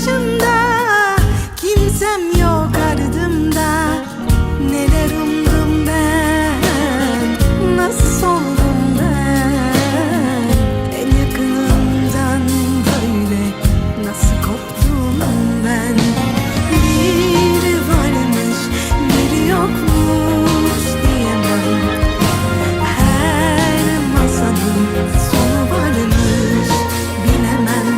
başında Kimsem yok ardımda. Neler umdum ben? Nasıl son